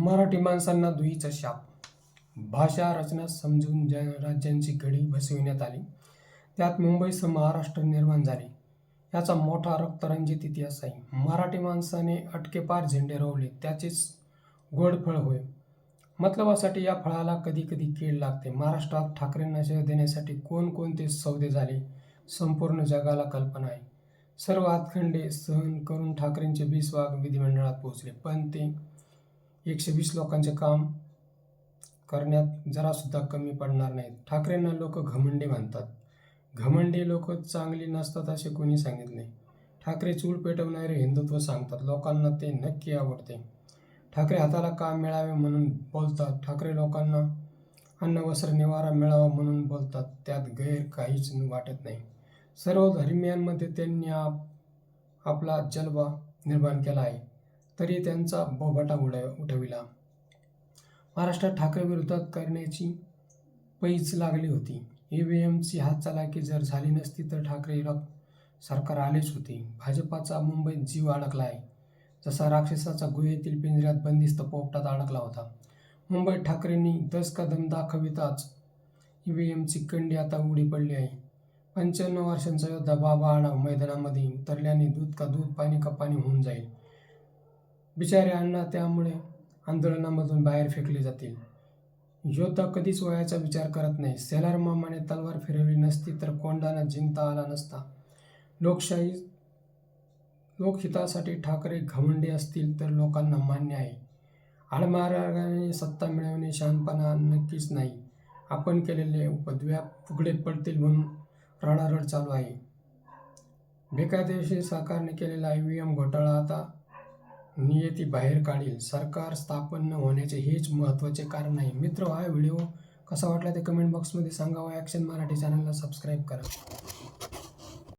मराठी माणसांना दुईचा शाप. भाषा रचना समजून ज्या राज्यांची घडी बसविण्यात आली त्यात मुंबईसह महाराष्ट्र निर्माण झाले. याचा मोठा रक्तरंजित इतिहास आहे मराठी माणसाने अटकेपार झेंडे रोवले त्याचेच गोड फळ होय. मतलबासाठी या फळाला कधी कधी कीड लागते. महाराष्ट्रात ठाकरेंना शह देण्यासाठी कोणकोणते सौदे झाले संपूर्ण जगाला कल्पना आहे. सर्व हातखंडे सहन करून ठाकरेंचे बीस वाघ विधिमंडळात पोहोचले पण ते एकशे वीस लोकांचे काम करण्यात जरासुद्धा कमी पडणार नाहीत. ठाकरेंना लोक घमंडी म्हणतात घमंडी लोक चांगली नसतात असे कोणी सांगितले ठाकरे चूल पेटवणारे हिंदुत्व सांगतात. लोकांना ते नक्की आवडते. ठाकरे हाताला काम मिळावे म्हणून बोलतात. ठाकरे लोकांना अन्न वस्त्र निवारा मिळावा म्हणून बोलतात. त्यात गैर काहीच वाटत नाही. सर्व धर्मियांमध्ये त्यांनी आप आपला जलवा निर्माण केला आहे. तरी त्यांचा बोभाटा उड उठविला. महाराष्ट्रात ठाकरे विरोधात करण्याची पैज लागली होती. ई व्ही एमची हातचालाकी जर झाली नसती तर ठाकरे सरकार आलेच होते. भाजपाचा मुंबईत जीव अडकला आहे जसा राक्षसाचा गुहेतील पिंजऱ्यात बंदिस्त पोपटात अडकला होता. मुंबईत ठाकरेंनी दस कदम दाखविताच ई व्ही एमची कंडी आता उडी पडली आहे. पंच्याण्णव वर्षांचा योद्धा बाबा आढाव मैदानामध्ये उतरल्याने दूध का दूध पाणी का पाणी होऊन जाईल. बिचारे अण्णा त्यामुळे आंदोलनामधून बाहेर फेकले जातील. योद्धा कधीच वयाचा विचार करत नाही. सेलार मामाने तलवार फिरवली नसती तर कोंडाना जिंकता आला नसता. लोकशाही लोकहितासाठी ठाकरे घमंडी असतील तर लोकांना मान्य आहे. आडमार्गाने सत्ता मिळवणे शहाणपणा नक्कीच नाही. आपण केलेले उपद्व्याप फुगडे पडतील म्हणून रडारड चालू आहे. बेकायदेशीर सरकारने केलेला ई व्ही एम घोटाळा आता नियती बाहेर काढील. सरकार स्थापन न होण्याचे हेच महत्त्वाचे कारण आहे. मित्र हा व्हिडिओ कसा वाटला ते कमेंट बॉक्समध्ये सांगा व ॲक्शन मराठी चॅनलला सबस्क्राईब करा.